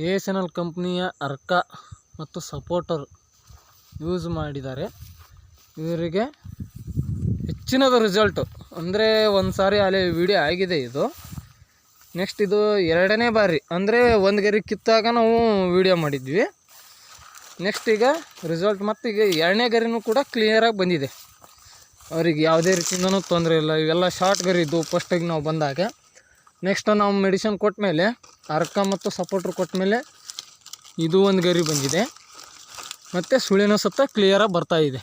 A S N L ಕಂಪ್ನಿಯ ಅರ್ಕ ಮತ್ತು ಸಪೋರ್ಟರ್ ಯೂಸ್ ಮಾಡಿದ್ದಾರೆ. ಇವರಿಗೆ ಹೆಚ್ಚಿನದು ರಿಸಲ್ಟು ಅಂದರೆ ಒಂದು ಸಾರಿ ಅಲ್ಲಿ ವಿಡಿಯೋ ಆಗಿದೆ ಇದು. ನೆಕ್ಸ್ಟ್ ಇದು ಎರಡನೇ ಬಾರಿ. ಅಂದರೆ ಒಂದು ಗರಿ ಕಿತ್ತಾಗ ನಾವು ವಿಡಿಯೋ ಮಾಡಿದ್ವಿ. ನೆಕ್ಸ್ಟ್ ಈಗ ರಿಸಲ್ಟ್ ಮತ್ತು ಈಗ ಎರಡನೇ ಗರಿನೂ ಕೂಡ ಕ್ಲಿಯರಾಗಿ ಬಂದಿದೆ. ಅವ್ರಿಗೆ ಯಾವುದೇ ರೀತಿಯಿಂದನೂ ತೊಂದರೆ ಇಲ್ಲ. ಇವೆಲ್ಲ ಶಾರ್ಟ್ ಗರಿ ಇದ್ದು ಫಸ್ಟಿಗೆ ನಾವು ಬಂದಾಗ. ನೆಕ್ಸ್ಟ್ ನಾವು ಮೆಡಿಸಿನ್ ಕೊಟ್ಟ ಮೇಲೆ, ಅರ್ಕ ಮತ್ತು ಸಪೋರ್ಟ್ರ್ ಕೊಟ್ಟ ಮೇಲೆ ಇದು ಒಂದು ಗರಿ ಬಂದಿದೆ. ಮತ್ತು ಸುಳಿನ ಸತ್ತ ಕ್ಲಿಯರಾಗಿ ಬರ್ತಾ ಇದೆ.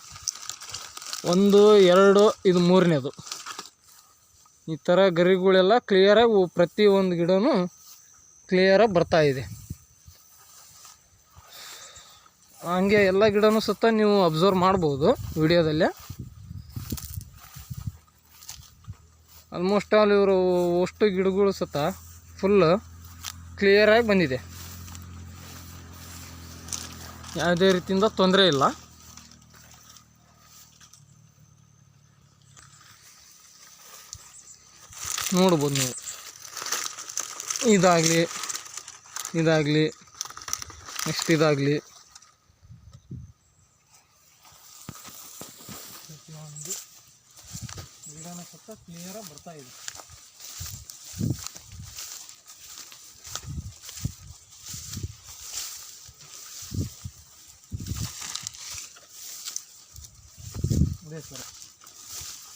ಒಂದು, ಎರಡು, ಇದು ಮೂರನೇದು. ಈ ಥರ ಗರಿಗಳೆಲ್ಲ ಕ್ಲಿಯರಾಗಿ ಪ್ರತಿ ಒಂದು ಗಿಡವೂ ಕ್ಲಿಯರಾಗಿ ಬರ್ತಾ ಇದೆ. ಹಂಗೆ ಎಲ್ಲ ಗಿಡನೂ ಸತ್ತ ನೀವು ಅಬ್ಸರ್ವ್ ಮಾಡ್ಬೋದು ವಿಡಿಯೋದಲ್ಲೇ ಆಲ್ಮೋಸ್ಟ್ ಆಲ್ ಇವರು ಅಷ್ಟು ಗಿಡಗಳು ಸತ ಫುಲ್ ಕ್ಲಿಯರಾಗಿ ಬಂದಿದೆ. ಯಾವುದೇ ರೀತಿಯಿಂದ ತೊಂದರೆ ಇಲ್ಲ. ನೋಡ್ಬೋದು ನೀವು. ಇದಾಗಲಿ ಇದಾಗಲಿ ನೆಕ್ಸ್ಟ್ ಇದಾಗಲಿ ಪ್ರತಿಯೊಂದು ಕ್ಲಿಯರಾಗಿ ಬರ್ತಾ ಇದೆ. ಇದೆ ಸರ್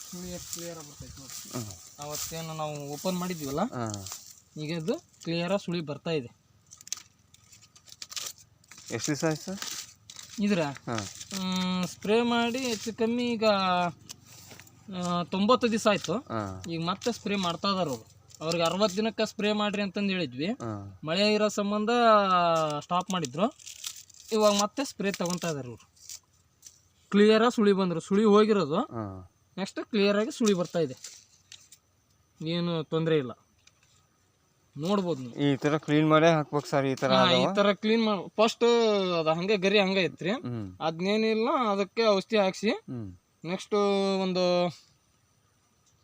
ಸುಳಿ ಎಷ್ಟು ಕ್ಲಿಯರಾಗಿ ಬರ್ತೈತೆ ನೋಡಿ ಅವತ್ತೇನು ನಾವು ಓಪನ್ ಮಾಡಿದ್ವಲ್ಲ? ಈಗ ಇದು ಕ್ಲಿಯರಾಗಿ ಸುಳಿ ಬರ್ತಾ ಇದೆ. ಎಷ್ಟು ದಿವಸ ಆಯ್ತು ಸರ್ ಇದ್ರ? ಸ್ಪ್ರೇ ಮಾಡಿ ಹೆಚ್ಚು ಕಮ್ಮಿ ಈಗ ತೊಂಬತ್ತು ದಿವಸ ಆಯ್ತು. ಈಗ ಮತ್ತೆ ಸ್ಪ್ರೇ ಮಾಡ್ತಾ ಇದಾರ ಅವರು. ಅವ್ರಿಗೆ ಅರವತ್ತು ದಿನಕ್ಕೆ ಸ್ಪ್ರೇ ಮಾಡ್ರಿ ಅಂತಂದು ಹೇಳಿದ್ವಿ. ಮಳೆ ಇರೋ ಸಂಬಂಧ ಸ್ಟಾಪ್ ಮಾಡಿದ್ರು. ಇವಾಗ ಮತ್ತೆ ಸ್ಪ್ರೇ ತಗೊಂತಾ ಇದಾರೆ ಇವರು. ಕ್ಲಿಯರಾಗಿ ಸುಳಿ ಬಂದರು. ಸುಳಿ ಹೋಗಿರೋದು. ನೆಕ್ಸ್ಟ್ ಕ್ಲಿಯರ್ ಆಗಿ ಸುಳಿ ಬರ್ತಾ ಇದೆ. ಏನು ತೊಂದರೆ ಇಲ್ಲ. ನೋಡ್ಬೋದು ನೀವು. ಈ ತರ ಕ್ಲೀನ್ ಮಾಡಿ ಹಾಕ್ಬೇಕು ಸರ್ ಈ ತರ ಈ ತರ ಕ್ಲೀನ್ ಮಾಡಿ ಫಸ್ಟ್ ಅದು ಹಂಗೆ ಗರಿ ಹಂಗೆ ಐತ್ರಿ. ಅದನ್ನೇನಿಲ್ಲ ಅದಕ್ಕೆ ಔಷಧಿ ಹಾಕ್ಸಿ. ನೆಕ್ಸ್ಟ್ ಒಂದು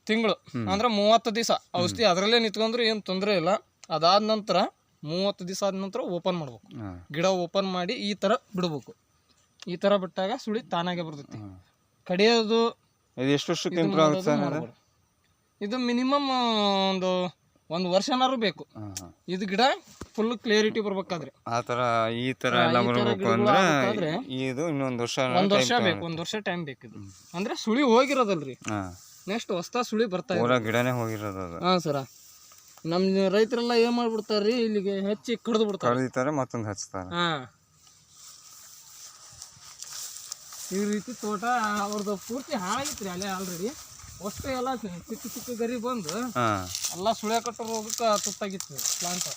ತಿಂಗಳು. ಅಂದ್ರೆ ಮೂವತ್ತು ದಿವಸ. ಔಷಧಿ ಅದರಲ್ಲೇ ನಿಂತ್ಕೊಂಡ್ರೆ ಏನು ತೊಂದರೆ ಇಲ್ಲ. ಅದಾದ ನಂತರ ಮೂವತ್ತು ದಿವಸ ಆದ ನಂತರ ಓಪನ್ ಮಾಡ್ಬೇಕು. ಗಿಡ ಓಪನ್ ಮಾಡಿ ಈ ಥರ ಬಿಡ್ಬೇಕು. ಈ ಥರ ಬಿಟ್ಟಾಗ ಸುಳಿ ತಾನಾಗೆ ಬರ್ತೈತಿ. ಕಡಿಯೋದು ಇದು ಎಷ್ಟು ವರ್ಷಕ್ಕೆ. ಇದು ಮಿನಿಮಮ್ ಒಂದು ಒಂದು ವರ್ಷನಾರು ಬೇಕು. ಇದು ಗಿಡ ಫುಲ್ ಕ್ಲಿಯರಿಟಿ ಬರ್ಬೇಕಾದ್ರೆ. ಆ ಈ ತರ ಎಲ್ಲ ಬರಬೇಕು ಅಂದ್ರೆ ಇದು ಇನ್ನೊಂದು ವರ್ಷ ಒಂದು ವರ್ಷ ಬೇಕು ಒಂದು ವರ್ಷ ಟೈಮ್ ಬೇಕು ಇದು ಅಂದ್ರೆ ಸುಳಿ ಹೋಗಿರೋದಲ್ರಿ. ನೆಕ್ಸ್ಟ್ ಹೊಸ ಸುಳಿ ಬರ್ತಾ ಇದೆ. ಗಿಡನೇ ಹೋಗಿರೋದ ಹಾಂ ಸರ. ನಮ್ಮ ರೈತರೆಲ್ಲ ಏನ್ ಮಾಡ್ಬಿಡ್ತಾರ್ರಿ? ಇಲ್ಲಿಗೆ ಹೆಚ್ಚಿ ಕಡ್ದು ಬಿಡ್ತಾರೆ. ಮತ್ತೊಂದು ಹಚ್ತಾರೆ. ಹಾಂ. ಈ ರೀತಿ ತೋಟ ಅವ್ರದ್ದು ಪೂರ್ತಿ ಹಾಳಾಗಿತ್ತು ಅಲ್ಲೇ ಆಲ್ರೆಡಿ ಅಷ್ಟು ಎಲ್ಲ ಚಿಕ್ಕ ಚಿಕ್ಕ ಗರಿ ಬಂದು ಹಾಂ. ಎಲ್ಲ ಸುಳ್ಯ ಕಟ್ಟೋ ರೋಗಕ್ಕೆ ತುತ್ತಾಗಿತ್ತು ಪ್ಲಾಂಟ್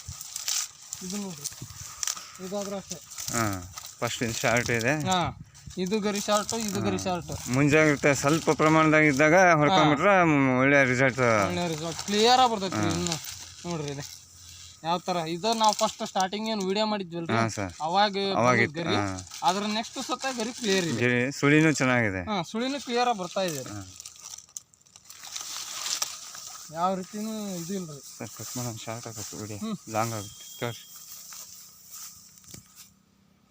ಇದು ನೋಡ್ರಿ. ಇದಾದ್ರೆ ಅಷ್ಟೇ. ಹಾಂ ಫಸ್ಟ್ ಇದು ಶಾರ್ಟ್ ಇದೆ. ಹಾಂ ಇದು ಗರಿ ಶಾರ್ಟ್ ಇದು ಗರಿ ಶಾರ್ಟ್ ಮುಂಜಾಗ್ರತೆ ಸ್ವಲ್ಪ ಪ್ರಮಾಣದಾಗ ಇದ್ದಾಗ ಹೊಡ್ಕೊಂಡ್ಬಿಟ್ರೆ ಒಳ್ಳೆ ರಿಸಲ್ಟ್ ಒಳ್ಳೆ ರಿಸಲ್ಟ್ ಕ್ಲಿಯರಾಗಿ ಬರ್ತೈತಿ ರೀ ಇನ್ನು. ನೋಡ್ರಿ ಇದೆ. ಯಾವ ತರ? ಇದು ನಾವು ಫಸ್ಟ್ ಸ್ಟಾರ್ಟಿಂಗ್ ಏನು ವಿಡಿಯೋ ಮಾಡಿದ್ವಲ್ರಿ? ಅವಾಗ ಗರಿ. ಅದ್ರ ನೆಕ್ಸ್ಟ್ ಸತ ಗರಿ ಕ್ಲಿಯರ್ ಇದೆ. ಸುಳಿನೂ ಚೆನ್ನಾಗಿದೆ. ಹಾ ಸುಳಿನೂ ಕ್ಲಿಯರ್ ಆಗಿ ಬರ್ತಾ ಇದೆ. ಯಾವ ರೀತಿನೂ ಇದು ಇಲ್ಲ ಸರ್ ಕಟ್ ಮಾಡೋಣ ಶಾರ್ಟ್ ಆಗುತ್ತೆ ಬಿಡಿ. ಲಾಂಗ್ ಆಗುತ್ತೆ. ತೋರಿಸಿ.